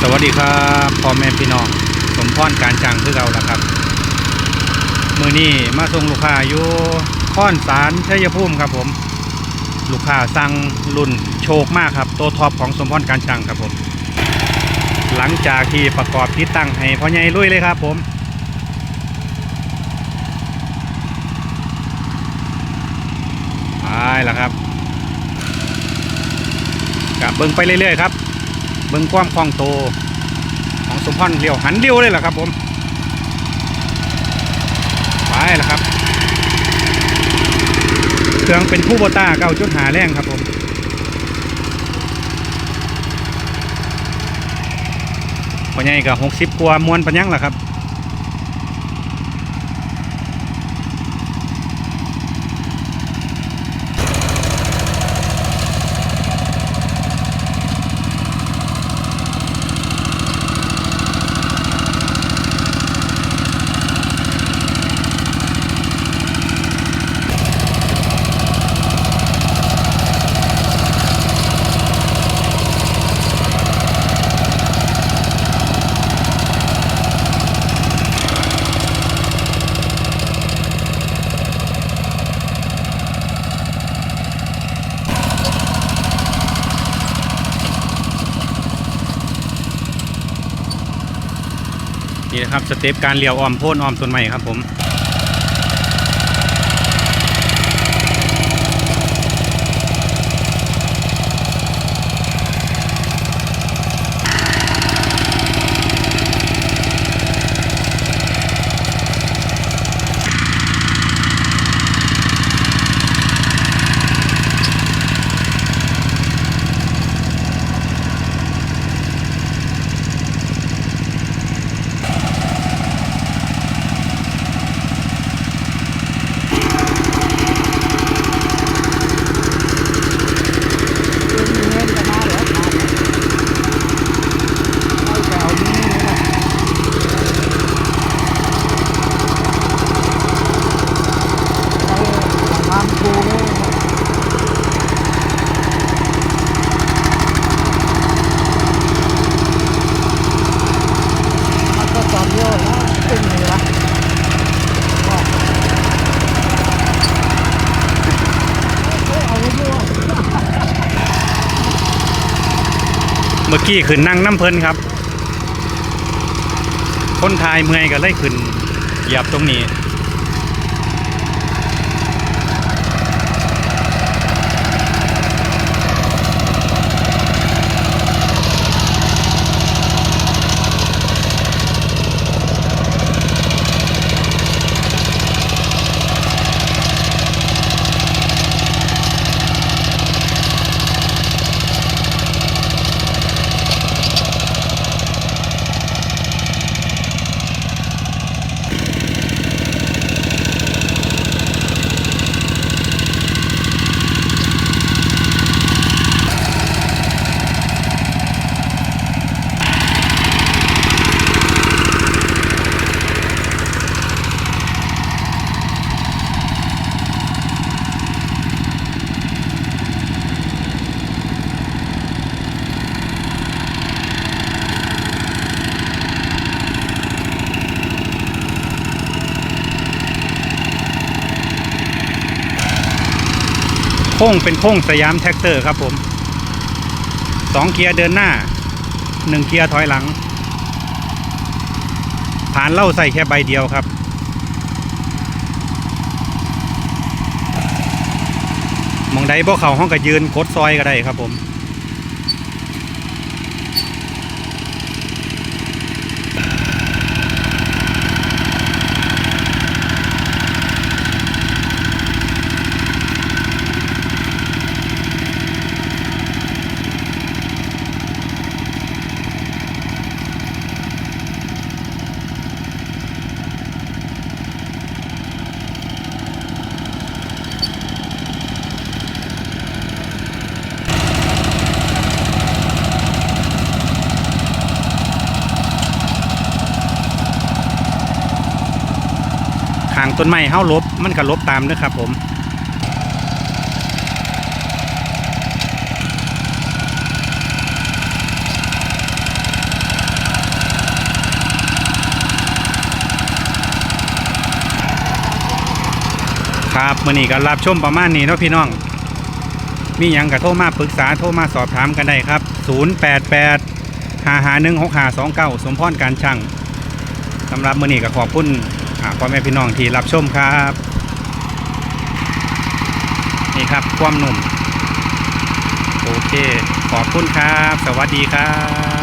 สวัสดีครับพ่อแม่พี่น้อง สมพรการจังคือเราละครับ มือนี้มาส่งลูกค้าอยู่ค้อนสารชัยภูมิครับผม ลูกค้าสั่งรุ่นโชคมากครับ โตท็อปของสมพรการจังครับผม หลังจากที่ประกอบที่ตั้งให้พ่อใหญ่ลุยเลยครับผมไปแล้วครับกับเบิ้งไปเรื่อยๆครับ เบิ้งความคล่องโตของสมพรเลี้ยวหันเลี้ยวเลยเหรอครับผมไปแล้วครับ เครื่องเป็นคู่โบต้าเก้าจุดหาแรงครับผมปัญญากับหกสิบกว่ามวนปัญญังเหละครับ นี่นะครับสเต็ปการเลี้ยวอ้อมโพ่นอ้อมต้นไม้ครับผม มื่อกี้ขึ้นนั่งน้ำเพลินครับ คนทายเมื่อยก็เลยขึ้นเหยียบตรงนี้ ค้งเป็นโค้งสยามแท็กเตอร์ครับผมสองเกียร์เดินหน้าหนึ่งเกียร์ถอยหลัง ผ่านเล่าใส่แค่ใบเดียวครับมองใดบ่เขาห้องก็ยืนกดซอยก็ได้ครับผมางต้นไม้เฮาลบมันก็ลบตามนะครับผมครับมื่อนี้ก็รับชมประมาณนี้เนาะพี่น้อง มียังกับโทรมาปรึกษาโทรมาสอบถามกันได้ครับ 088หาหาหนึ่งหกหาสองเก้าสมพรการช่างสำหรับมื่อนี้ก็ขอบคุณ พ่อแม่พี่น้องที่รับชมครับ นี่ครับความหนุ่ม โอเค ขอบคุณครับ สวัสดีครับ